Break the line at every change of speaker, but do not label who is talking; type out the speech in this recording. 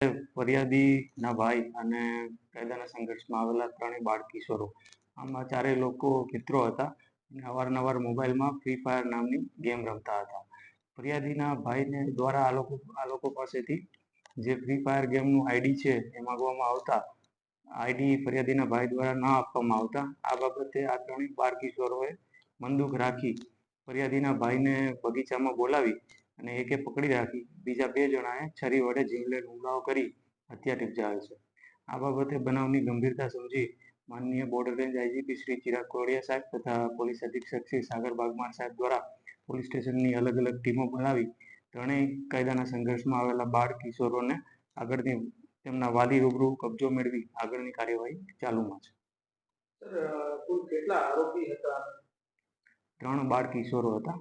ફરિયાદીના ભાઈ અને કાયદાના સંઘર્ષમાં આવેલા ત્રણેય બાળ કિશોરો. આમાં ચારેય લોકો મિત્રો હતા અને અવારનવાર મોબાઈલમાં ફ્રી ફાયર નામની ગેમ રમતા હતા. ફરિયાદીના ભાઈને દ્વારા આ લોકો આ લોકો પાસેથી જે ફ્રી ફાયર ગેમનું આઈડી છે એ માગવામાં આવતા આઈડી ફરિયાદીના ભાઈ દ્વારા ન આપવામાં આવતા, આ બાબતે આ ત્રણેય બાળ કિશોરોએ મંદુક રાખી ફરિયાદીના ભાઈને બગીચામાં બોલાવી અને એકે પકડી રાખી. બીજા બે જણાએ છરી વડે જીવલેણ હુમલાઓ કરી હત્યા નિપજાવેલ છે. આ બાબતે બનાવની ગંભીરતા સમજી માનનીય border range IGP Shri Chirag Kodiya સાહેબ તથા પોલીસ અધિક્ષક શ્રી સાગર બાગમાન સાહેબ દ્વારા પોલીસ સ્ટેશનની અલગ અલગ ટીમો બનાવી ત્રણેય કાયદાના સંઘર્ષમાં આવેલા બાળ કિશોરોને આગળની તેમના વાલી રૂબરૂ કબજો મેળવી આગળની કાર્યવાહી ચાલુમાં છે.
કેટલા આરોપી હતા?
ત્રણ બાળ કિશોરો હતા.